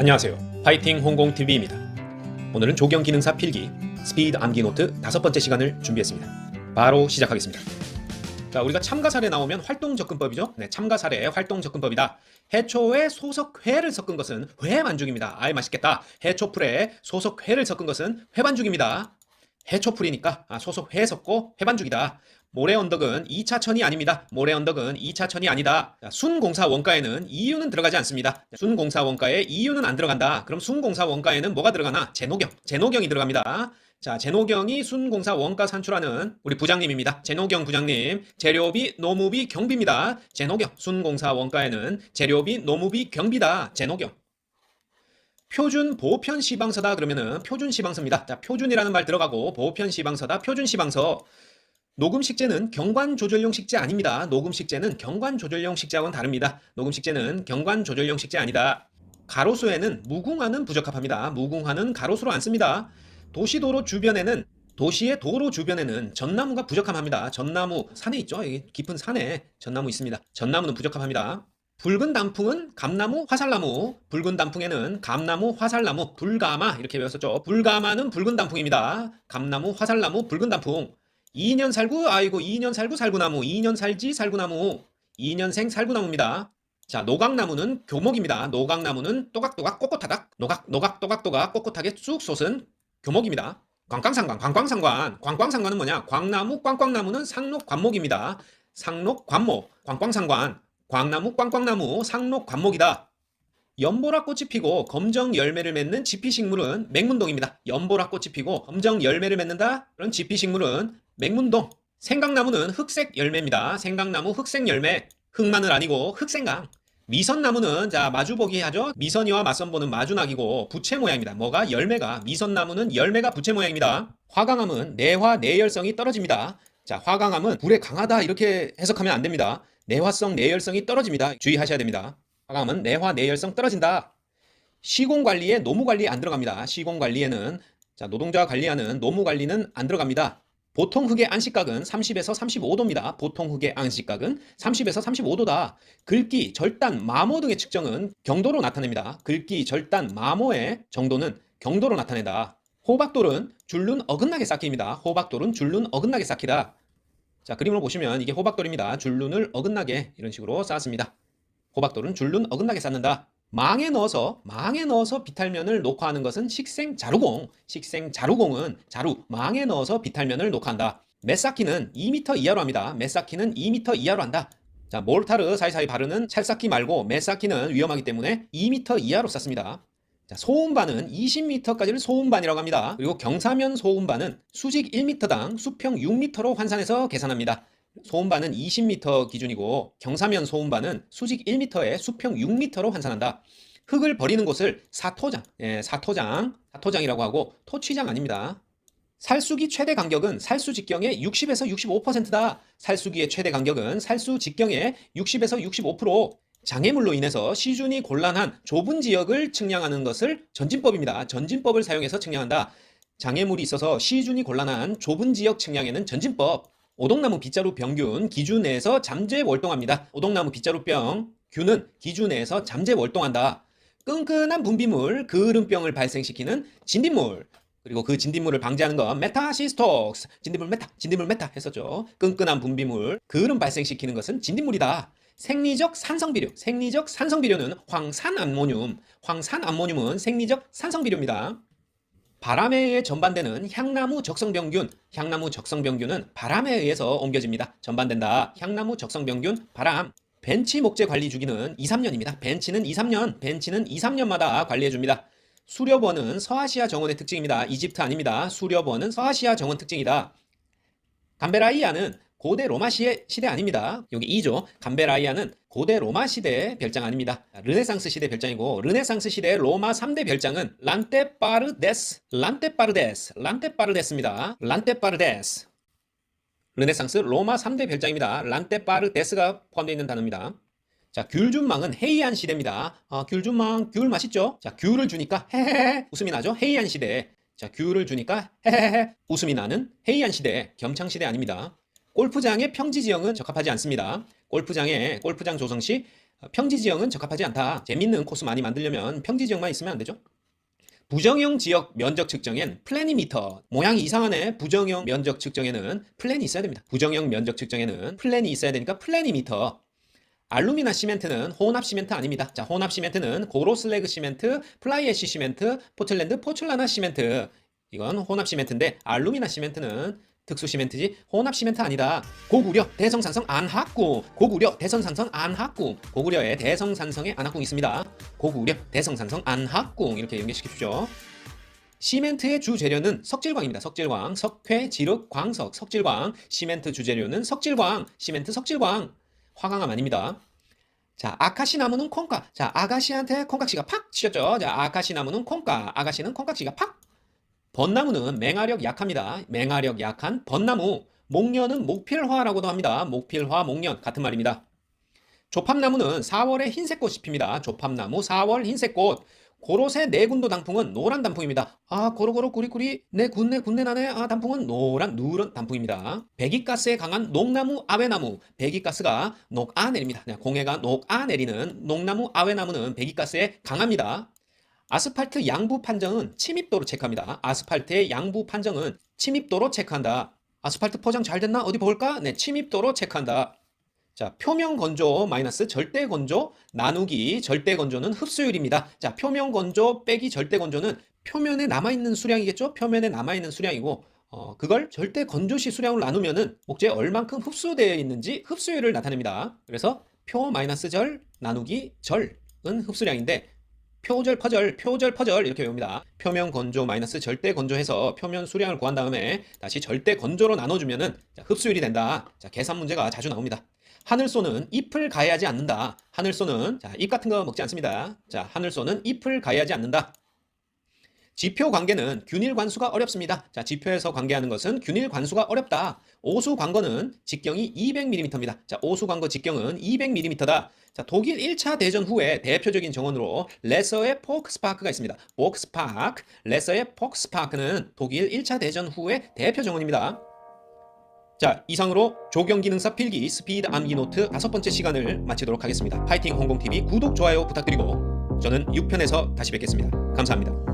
안녕하세요. 파이팅 홍공TV입니다. 오늘은 조경 기능사 필기 스피드 암기 노트 다섯 번째 시간을 준비했습니다. 바로 시작하겠습니다. 자, 우리가 참가 사례 나오면 활동 접근법이죠. 네, 참가 사례 활동 접근법이다. 해초에 소속 회를 섞은 것은 회 반죽입니다. 아이 맛있겠다. 해초풀에 소속 회를 섞은 것은 회 반죽입니다. 해초풀이니까 아, 소속 회 섞고 회 반죽이다. 모래 언덕은 2차천이 아닙니다. 모래 언덕은 2차천이 아니다. 자, 순공사 원가에는 이유는 들어가지 않습니다. 순공사 원가에 이유는 안 들어간다. 그럼 순공사 원가에는 뭐가 들어가나? 제노경. 제노경이 들어갑니다. 자, 제노경이 순공사 원가 산출하는 우리 부장님입니다. 제노경 부장님. 재료비, 노무비, 경비입니다. 제노경. 순공사 원가에는 재료비, 노무비, 경비다. 제노경. 표준 보편 시방서다 그러면은 표준 시방서입니다. 자, 표준이라는 말 들어가고 보편 시방서다. 표준 시방서. 녹음 식재는 경관 조절용 식재 아닙니다. 녹음 식재는 경관 조절용 식재하고는 다릅니다. 녹음 식재는 경관 조절용 식재 아니다. 가로수에는 무궁화는 부적합합니다. 무궁화는 가로수로 안 씁니다. 도시도로 주변에는 도시의 도로 주변에는 전나무가 부적합합니다. 전나무 산에 있죠. 깊은 산에 전나무 있습니다. 전나무는 부적합합니다. 붉은 단풍은 감나무, 화살나무. 붉은 단풍에는 감나무, 화살나무, 불가마 이렇게 배웠었죠. 불가마는 붉은 단풍입니다. 감나무, 화살나무, 붉은 단풍. 2년 살구, 아이고 2년 살구 살구나무, 2년 살지 살구나무, 2년생 살구나무입니다. 자, 노각나무는 교목입니다. 노각나무는 또각또각 꼿꼿하다. 노각, 노각, 또각또각 꼿꼿하게 쑥 솟은 교목입니다. 광광상관, 광광상관. 광광상관은 뭐냐? 광나무, 꽝꽝나무는 상록 관목입니다. 상록 관목, 광광상관. 광나무, 꽝꽝나무, 상록 관목이다. 연보라 꽃이 피고 검정 열매를 맺는 지피식물은 맹문동입니다. 연보라 꽃이 피고 검정 열매를 맺는다? 그런 지피식물은 맹문동. 생강나무는 흑색 열매입니다. 생강나무 흑색 열매. 흑마늘 아니고 흑생강. 미선나무는 자 마주보기 하죠. 미선이와 맞선보는 마주낙이고 부채 모양입니다. 뭐가 열매가 미선나무는 열매가 부채 모양입니다. 화강암은 내화 내열성이 떨어집니다. 자 화강암은 불에 강하다 이렇게 해석하면 안 됩니다. 내화성 내열성이 떨어집니다. 주의하셔야 됩니다. 화강암은 내화 내열성 떨어진다. 시공 관리에 노무 관리 안 들어갑니다. 시공 관리에는 자 노동자 관리하는 노무 관리는 안 들어갑니다. 보통 흙의 안식각은 30에서 35도입니다. 보통 흙의 안식각은 30에서 35도다. 긁기, 절단, 마모 등의 측정은 경도로 나타냅니다. 긁기, 절단, 마모의 정도는 경도로 나타낸다. 호박돌은 줄눈 어긋나게 쌓기입니다. 호박돌은 줄눈 어긋나게 쌓기다. 자, 그림을 보시면 이게 호박돌입니다. 줄눈을 어긋나게 이런 식으로 쌓았습니다. 호박돌은 줄눈 어긋나게 쌓는다. 망에 넣어서 망에 넣어서 비탈면을 녹화하는 것은 식생 자루공. 식생 자루공은 자루 망에 넣어서 비탈면을 녹화한다. 메쌓기는 2m 이하로 합니다. 메쌓기는 2m 이하로 한다. 자, 몰타르 사이사이 바르는 찰쌓기 말고 메쌓기는 위험하기 때문에 2m 이하로 쌓습니다. 자, 소음반은 20m까지를 소음반이라고 합니다. 그리고 경사면 소음반은 수직 1m당 수평 6m로 환산해서 계산합니다. 소음반은 20m 기준이고 경사면 소음반은 수직 1m에 수평 6m로 환산한다. 흙을 버리는 곳을 사토장, 예, 사토장, 사토장이라고 하고 토취장 아닙니다. 살수기 최대 간격은 살수 직경의 60에서 65%다. 살수기의 최대 간격은 살수 직경의 60에서 65%. 장애물로 인해서 시준이 곤란한 좁은 지역을 측량하는 것을 전진법입니다. 전진법을 사용해서 측량한다. 장애물이 있어서 시준이 곤란한 좁은 지역 측량에는 전진법. 오동나무 빗자루 병균 기준 내에서 잠재 월동합니다. 오동나무 빗자루 병 균은 기준 내에서 잠재 월동한다. 끈끈한 분비물, 그을음병을 발생시키는 진딧물, 그리고 그 진딧물을 방지하는 건 메타시스톡스, 진딧물 메타, 진딧물 메타 했었죠. 끈끈한 분비물, 그을음 발생시키는 것은 진딧물이다. 생리적 산성비료, 생리적 산성비료는 황산암모늄, 황산암모늄은 생리적 산성비료입니다. 바람에 의해 전반되는 향나무 적성병균, 향나무 적성병균은 바람에 의해서 옮겨집니다. 전반된다. 향나무 적성병균, 바람. 벤치 목재 관리 주기는 2, 3년입니다. 벤치는 2, 3년, 벤치는 2, 3년마다 관리해줍니다. 수렵원은 서아시아 정원의 특징입니다. 이집트 아닙니다. 수렵원은 서아시아 정원 특징이다. 감베라이아는 고대 로마 시대, 시대 아닙니다. 여기 2죠. 감베라이아는 고대 로마 시대 별장 아닙니다. 르네상스 시대 별장이고 르네상스 시대 로마 3대 별장은 란테파르데스, 란테파르데스, 란테파르데스입니다. 란테파르데스. 르네상스 로마 3대 별장입니다. 란테파르데스가 포함되어 있는 단어입니다. 자, 귤준망은 헤이안 시대입니다. 아, 귤준망, 귤 맛있죠? 자, 귤을 주니까 헤헤헤 웃음이 나죠? 헤이안 시대. 자, 귤을 주니까 헤헤헤 웃음이 나는 헤이안 시대, 겸창 시대 아닙니다. 골프장의 평지 지형은 적합하지 않습니다. 골프장의 골프장 조성 시 평지 지형은 적합하지 않다. 재밌는 코스 많이 만들려면 평지 지형만 있으면 안 되죠. 부정형 지역 면적 측정엔 플래니미터 모양이 이상하네 부정형 면적 측정에는 플랜이 있어야 됩니다 부정형 면적 측정에는 플랜이 있어야 되니까 플래니미터 알루미나 시멘트는 혼합 시멘트 아닙니다 자 혼합 시멘트는 고로 슬래그 시멘트 플라이애쉬 시멘트 포틀랜드 포출라나 시멘트 이건 혼합 시멘트인데 알루미나 시멘트는 특수 시멘트지 혼합 시멘트 아니다. 고구려 대성산성 안학궁 고구려 대성산성 안학궁 고구려에 대성산성의 안학궁 있습니다. 고구려 대성산성 안학궁 이렇게 연결시키십시오. 시멘트의 주 재료는 석질광입니다. 석질광, 석회, 지륵, 광석, 석질광. 시멘트 주 재료는 석질광, 시멘트 석질광. 화강암 아닙니다. 자, 아카시 나무는 콩가. 자, 아가씨한테 콩깍지가 팍 치셨죠? 자, 아카시 나무는 콩가. 아가씨는 콩깍지가 팍. 벚나무는 맹화력 약합니다. 맹화력 약한 벚나무. 목련은 목필화라고도 합니다. 목필화, 목련 같은 말입니다. 조팝나무는 4월에 흰색꽃이 핍니다. 조팝나무 4월 흰색꽃. 고로쇠 내군도 단풍은 노란 단풍입니다. 아 고로고로 꾸리꾸리 내 군내 군내 나네 아 단풍은 노란 누런 단풍입니다. 배기가스에 강한 녹나무 아외나무 배기가스가 녹아 내립니다. 네, 공해가 녹아 내리는 녹나무 아외나무는 배기가스에 강합니다. 아스팔트 양부 판정은 침입도로 체크합니다. 아스팔트의 양부 판정은 침입도로 체크한다. 아스팔트 포장 잘 됐나? 어디 볼까? 네, 침입도로 체크한다. 자, 표면 건조 마이너스 절대 건조 나누기 절대 건조는 흡수율입니다. 자, 표면 건조 빼기 절대 건조는 표면에 남아있는 수량이겠죠? 표면에 남아있는 수량이고, 어, 그걸 절대 건조시 수량으로 나누면은 목재에 얼만큼 흡수되어 있는지 흡수율을 나타냅니다. 그래서 표 마이너스 절 나누기 절은 흡수량인데, 표절 퍼절 표절 퍼절 이렇게 외웁니다. 표면 건조 마이너스 절대 건조해서 표면 수량을 구한 다음에 다시 절대 건조로 나눠주면은 자, 흡수율이 된다. 자, 계산 문제가 자주 나옵니다. 하늘소는 잎을 가해하지 않는다. 하늘소는 자, 잎 같은 거 먹지 않습니다. 자, 하늘소는 잎을 가해하지 않는다. 지표 관계는 균일 관수가 어렵습니다. 자, 지표에서 관계하는 것은 균일 관수가 어렵다. 오수 관거는 직경이 200mm입니다. 자, 오수 관거 직경은 200mm다. 자, 독일 1차 대전 후에 대표적인 정원으로 레서의 포크스파크가 있습니다. 포크스파크, 레서의 포크스파크는 독일 1차 대전 후의 대표 정원입니다. 자, 이상으로 조경기능사 필기 스피드 암기 노트 다섯 번째 시간을 마치도록 하겠습니다. 파이팅 홍공TV 구독, 좋아요 부탁드리고 저는 6편에서 다시 뵙겠습니다. 감사합니다.